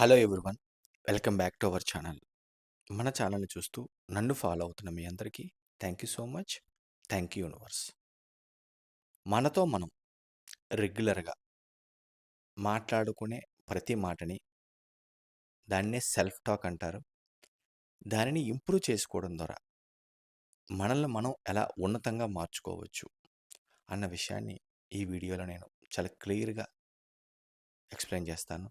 Hello everyone. Welcome back to our channel. మన ఛానల్ని చూస్తూ నన్ను ఫాలో అవుతున్న మీ అందరికీ thank you so much. Thank you universe. మనతో మనం రెగ్యులర్గా మాట్లాడుకునే ప్రతి మాటని దాన్నే సెల్ఫ్ టాక్ అంటారు. దానిని ఇంప్రూవ్ చేసుకోవడం ద్వారా మనల్ని మనం ఎలా ఉన్నతంగా మార్చుకోవచ్చు అన్న విషయాన్ని ఈ వీడియోలో నేను చాలా క్లియర్గా ఎక్స్ప్లెయిన్ చేస్తాను.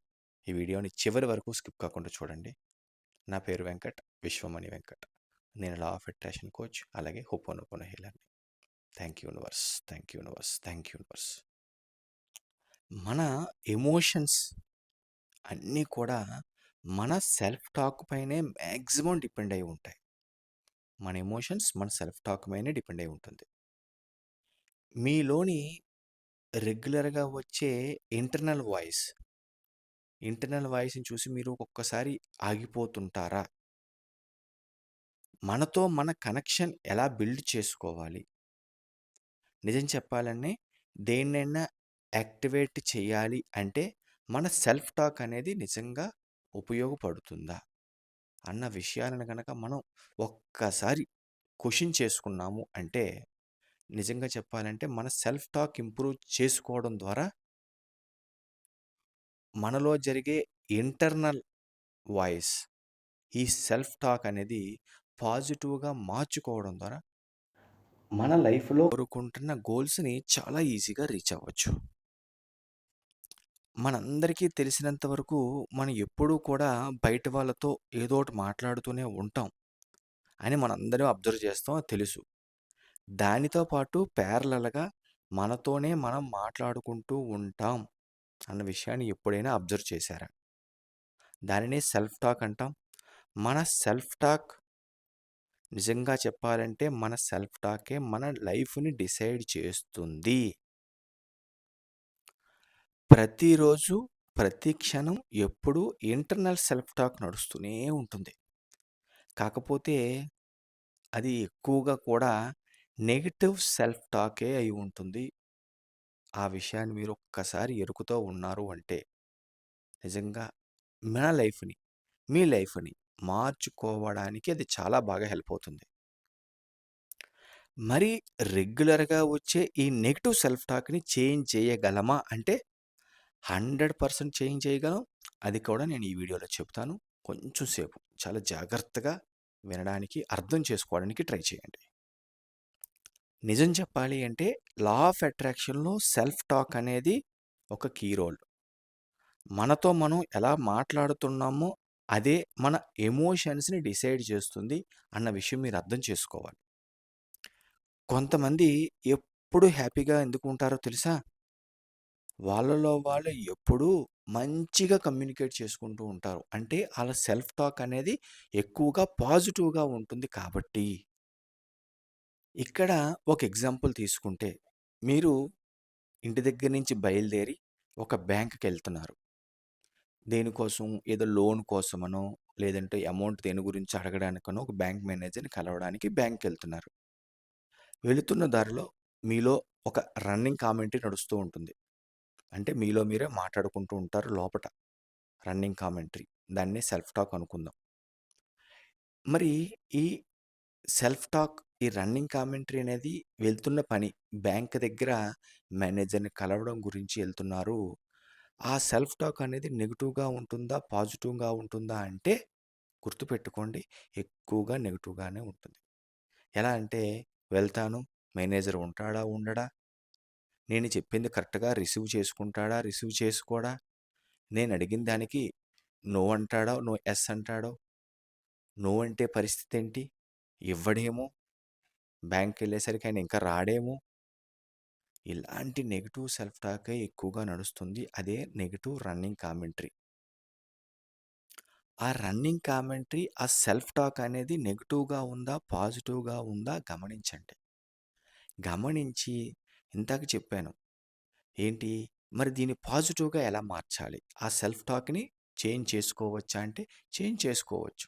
ఈ వీడియోని చివరి వరకు స్కిప్ కాకుండా చూడండి. నా పేరు వెంకట్ విశ్వమణి వెంకట్. నేను లా ఆఫ్ అట్రాక్షన్ కోచ్ అలాగే Hooponopono హీలర్ని. Thank you universe thank you universe thank you universe. మన ఎమోషన్స్ అన్నీ కూడా మన సెల్ఫ్ టాక్ పైనే మ్యాక్సిమం డిపెండ్ అయి ఉంటాయి. మన ఎమోషన్స్ మన సెల్ఫ్ టాక్ పైనే డిపెండ్ అయి ఉంటుంది. మీలోని రెగ్యులర్గా వచ్చే ఇంటర్నల్ వాయిస్ ఇంటర్నల్ వాయిస్ని చూసి మీరు ఒక్కొక్కసారి ఆగిపోతుంటారా? మనతో మన కనెక్షన్ ఎలా బిల్డ్ చేసుకోవాలి? నిజం చెప్పాలంటే దేన్నైనా యాక్టివేట్ చేయాలి అంటే మన సెల్ఫ్ టాక్ అనేది నిజంగా ఉపయోగపడుతుందా? అన్న విషయాలను కనుక మనం ఒక్కసారి క్వశ్చన్ చేసుకున్నాము అంటే నిజంగా చెప్పాలంటే మన సెల్ఫ్ టాక్ ఇంప్రూవ్ చేసుకోవడం ద్వారా మనలో జరిగే ఇంటర్నల్ వాయిస్ ఈ సెల్ఫ్ టాక్ అనేది పాజిటివ్గా మార్చుకోవడం ద్వారా మన లైఫ్లో కోరుకుంటున్న గోల్స్ని చాలా ఈజీగా రీచ్ అవ్వచ్చు. మనందరికీ తెలిసినంత వరకు మనం ఎప్పుడూ కూడా బయట వాళ్ళతో ఏదో ఒకటి మాట్లాడుతూనే ఉంటాం అని మనందరం అబ్జర్వ్ చేస్తాం అది తెలుసు. దానితో పాటు ప్యారలల్గా మనతోనే మనం మాట్లాడుకుంటూ ఉంటాం. అన్న విషయాన్ని ఎప్పుడైనా అబ్జర్వ్ చేశారా? దానినే సెల్ఫ్ టాక్ అంటాం. మన సెల్ఫ్ టాక్ నిజంగా చెప్పాలంటే మన సెల్ఫ్ టాకే మన లైఫ్ని డిసైడ్ చేస్తుంది. ప్రతిరోజు ప్రతి క్షణం ఎప్పుడు ఇంటర్నల్ సెల్ఫ్ టాక్ నడుస్తూనే ఉంటుంది. కాకపోతే అది ఎక్కువగా కూడా నెగిటివ్ సెల్ఫ్ టాకే అయి ఉంటుంది. ఆ విషయాన్ని మీరు ఒక్కసారి ఎరుకుతో ఉన్నారు అంటే నిజంగా మన లైఫ్ని మీ లైఫ్ని మార్చుకోవడానికి అది చాలా బాగా హెల్ప్ అవుతుంది. మరి రెగ్యులర్గా వచ్చే ఈ నెగిటివ్ సెల్ఫ్ టాక్ని చేంజ్ చేయగలమా? అంటే హండ్రెడ్ పర్సెంట్ చేంజ్ చేయగలం. అది కూడా నేను ఈ వీడియోలో చెప్తాను. కొంచెం సేపు చాలా జాగ్రత్తగా వినడానికి అర్థం చేసుకోవడానికి ట్రై చేయండి. నిజం చెప్పాలి అంటే లా ఆఫ్ అట్రాక్షన్లో సెల్ఫ్ టాక్ అనేది ఒక కీ రోల్. మనతో మనం ఎలా మాట్లాడుతున్నామో అదే మన ఎమోషన్స్ని డిసైడ్ చేస్తుంది అన్న విషయం మీరు అర్థం చేసుకోవాలి. కొంతమంది ఎప్పుడు హ్యాపీగా ఎందుకు ఉంటారో తెలుసా? వాళ్ళలో వాళ్ళు ఎప్పుడూ మంచిగా కమ్యూనికేట్ చేసుకుంటూ ఉంటారు. అంటే వాళ్ళ సెల్ఫ్ టాక్ అనేది ఎక్కువగా పాజిటివ్గా ఉంటుంది కాబట్టి. ఇక్కడ ఒక ఎగ్జాంపుల్ తీసుకుంటే మీరు ఇంటి దగ్గర నుంచి బయలుదేరి ఒక బ్యాంక్కి వెళ్తున్నారు దేనికోసం ఏదో లోన్ కోసమనో లేదంటే అమౌంట్ దేని గురించి అడగడానికనో ఒక బ్యాంక్ మేనేజర్ని కలవడానికి బ్యాంక్కి వెళ్తున్నారు వెళుతున్న దారిలో మీలో ఒక రన్నింగ్ కామెంటరీ నడుస్తూ ఉంటుంది. అంటే మీలో మీరే మాట్లాడుకుంటూ ఉంటారు లోపట. Running commentary. దాన్ని సెల్ఫ్ టాక్ అనుకుందాం. మరి ఈ సెల్ఫ్ టాక్ ఈ రన్నింగ్ కామెంటరీ అనేది వెళ్తున్న పని. బ్యాంక్ దగ్గర మేనేజర్ని కలవడం గురించి వెళ్తున్నారు ఆ సెల్ఫ్ టాక్ అనేది నెగిటివ్గా ఉంటుందా? పాజిటివ్గా ఉంటుందా? అంటే గుర్తుపెట్టుకోండి ఎక్కువగా నెగిటివ్గానే ఉంటుంది. ఎలా అంటే వెళ్తాను మేనేజర్ ఉంటాడా? ఉండడా? నేను చెప్పింది కరెక్ట్గా రిసీవ్ చేసుకుంటాడా? రిసీవ్ చేసుకోడా? నేను అడిగిన దానికి నో అంటాడో? నో ఎస్ అంటాడో? నో అంటే పరిస్థితి ఏంటి? ఇవ్వడేమో బ్యాంక్కి వెళ్ళేసరికి ఆయన ఇంకా రాడేమో? ఇలాంటి నెగిటివ్ సెల్ఫ్ టాకే ఎక్కువగా నడుస్తుంది. అదే నెగిటివ్ రన్నింగ్ కామెంటరీ. ఆ రన్నింగ్ కామెంటరీ ఆ సెల్ఫ్ టాక్ అనేది నెగిటివ్గా ఉందా పాజిటివ్గా ఉందా గమనించండి. గమనించి ఇందాక చెప్పాను. ఏంటి? మరి దీన్ని పాజిటివ్గా ఎలా మార్చాలి? ఆ సెల్ఫ్ టాక్ని చేంజ్ చేసుకోవచ్చా అంటే చేంజ్ చేసుకోవచ్చు.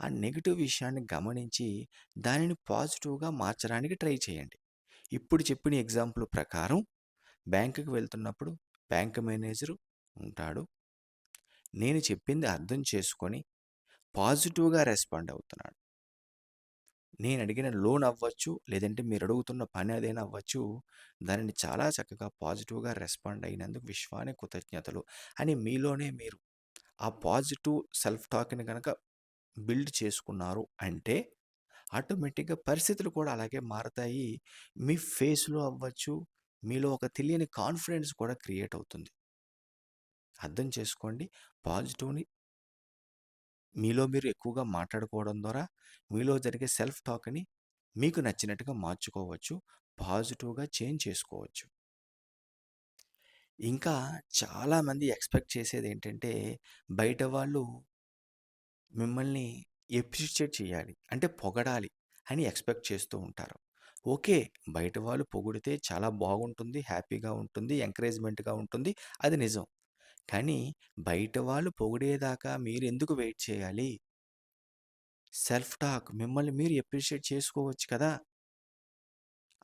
ఆ నెగిటివ్ విషయాన్ని గమనించి దానిని పాజిటివ్గా మార్చడానికి ట్రై చేయండి ఇప్పుడు చెప్పిన ఎగ్జాంపుల్ ప్రకారం బ్యాంకుకి వెళ్తున్నప్పుడు బ్యాంక్ మేనేజరు ఉంటాడు నేను చెప్పింది అర్థం చేసుకొని పాజిటివ్‌గా రెస్పాండ్ అవుతున్నాడు. నేను అడిగిన లోన్ అవ్వచ్చు, లేదంటే మీరు అడుగుతున్న పని అదేనా అవ్వచ్చు, దానిని చాలా చక్కగా పాజిటివ్‌గా రెస్పాండ్ అయినందుకు విశ్వాన్ని కృతజ్ఞతలు అని మీలోనే మీరు ఆ పాజిటివ్ సెల్ఫ్ టాక్‌ని కనుక బిల్డ్ చేసుకున్నారు అంటే ఆటోమేటిక్‌గా పరిస్థితులు కూడా అలాగే మారతాయి. మీ ఫేస్‌లో అవ్వచ్చు, మీలో ఒక తెలియని కాన్ఫిడెన్స్ కూడా క్రియేట్ అవుతుంది. అర్థం చేసుకోండి. పాజిటివ్‌ని మీలో మీరు ఎక్కువగా మాట్లాడుకోవడం ద్వారా మీలో జరిగే సెల్ఫ్ టాక్‌ని మీకు నచ్చినట్టుగా మార్చుకోవచ్చు. పాజిటివ్‌గా చేంజ్ చేసుకోవచ్చు. ఇంకా చాలామంది ఎక్స్‌పెక్ట్ చేసేది ఏంటంటే బయట వాళ్ళు మిమ్మల్ని ఎప్రిషియేట్ చేయాలి. అంటే పొగడాలి అని ఎక్స్‌పెక్ట్ చేస్తూ ఉంటారు. ఓకే. బయట వాళ్ళు పొగిడితే చాలా బాగుంటుంది. హ్యాపీగా ఉంటుంది. ఎంకరేజ్‌మెంట్‌గా ఉంటుంది. అది నిజం. కానీ బయట వాళ్ళు పొగిడేదాకా మీరెందుకు వెయిట్ చేయాలి? సెల్ఫ్ టాక్ మిమ్మల్ని మీరు ఎప్రిషియేట్ చేసుకోవచ్చు కదా!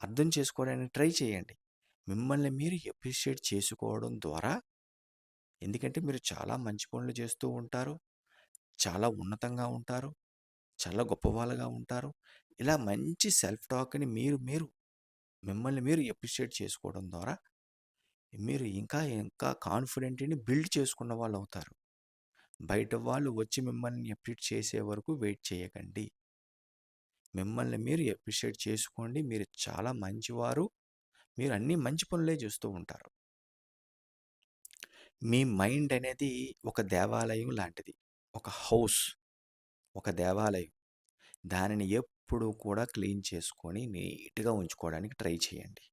అర్థం చేసుకోవడానికి ట్రై చేయండి. మిమ్మల్ని మీరు ఎప్రిషియేట్ చేసుకోవడం ద్వారా ఎందుకంటే మీరు చాలా మంచి పనులు చేస్తూ ఉంటారు. చాలా ఉన్నతంగా ఉంటారు. చాలా గొప్పవాళ్ళుగా ఉంటారు. ఇలా మంచి సెల్ఫ్ టాక్‌ని మీరు మీరు మిమ్మల్ని మీరు ఎప్రిషియేట్ చేసుకోవడం ద్వారా మీరు ఇంకా ఇంకా కాన్ఫిడెంట్‌ని బిల్డ్ చేసుకున్న వాళ్ళవుతారు. బయట వాళ్ళు వచ్చి మిమ్మల్ని ఎప్రిషియేట్ చేసే వరకు వెయిట్ చేయకండి. మిమ్మల్ని మీరు ఎప్రిషియేట్ చేసుకోండి. మీరు చాలా మంచివారు. మీరు అన్నీ మంచి పనులే చేస్తూ ఉంటారు. మీ మైండ్ అనేది ఒక దేవాలయం లాంటిది. ఒక హౌస్. ఒక దేవాలయం. దానిని ఎప్పుడూ కూడా క్లీన్ చేసుకొని నీట్‌గా ఉంచుకోవడానికి ట్రై చేయండి.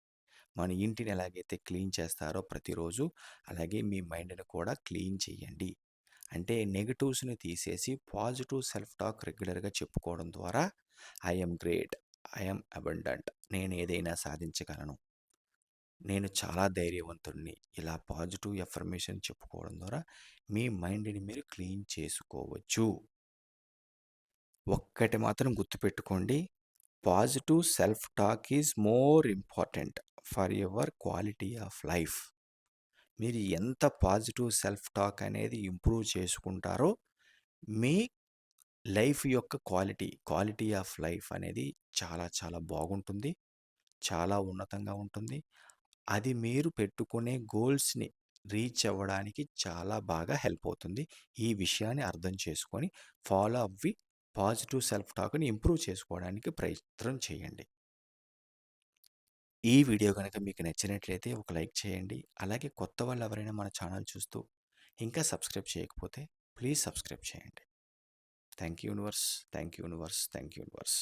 మన ఇంటిని ఎలాగైతే క్లీన్ చేస్తారో ప్రతిరోజు అలాగే మీ మైండ్‌ని కూడా క్లీన్ చేయండి. అంటే నెగెటివ్స్‌ని తీసేసి పాజిటివ్ సెల్ఫ్ టాక్ రెగ్యులర్‌గా చెప్పుకోవడం ద్వారా I am great. I am abundant. నేను ఏదైనా సాధించగలను. నేను చాలా ధైర్యవంతుడిని. ఇలా పాజిటివ్ ఎఫర్మేషన్ చెప్పుకోవడం ద్వారా మీ మైండ్‌ని మీరు క్లీన్ చేసుకోవచ్చు. ఒక్కటి మాత్రం గుర్తుపెట్టుకోండి. Positive self talk is more important for your quality of life. మీరు ఎంత పాజిటివ్ సెల్ఫ్ టాక్ అనేది ఇంప్రూవ్ చేసుకుంటారో మీ లైఫ్ యొక్క క్వాలిటీ, క్వాలిటీ ఆఫ్ లైఫ్ అనేది చాలా చాలా బాగుంటుంది. చాలా ఉన్నతంగా ఉంటుంది. అది మీరు పెట్టుకునే గోల్స్‌ని రీచ్ అవ్వడానికి చాలా బాగా హెల్ప్ అవుతుంది. ఈ విషయాన్ని అర్థం చేసుకొని ఫాలో అవ్వి పాజిటివ్ సెల్ఫ్ టాక్‌ని ఇంప్రూవ్ చేసుకోవడానికి ప్రయత్నం చేయండి. ఈ వీడియో గనక మీకు నచ్చినట్లయితే ఒక లైక్ చేయండి. అలాగే కొత్త వాళ్ళు ఎవరైనా మన ఛానల్ చూస్తూ ఇంకా సబ్స్క్రైబ్ చేయకపోతే ప్లీజ్ సబ్స్క్రైబ్ చేయండి. Thank you universe. Thank you universe. Thank you universe.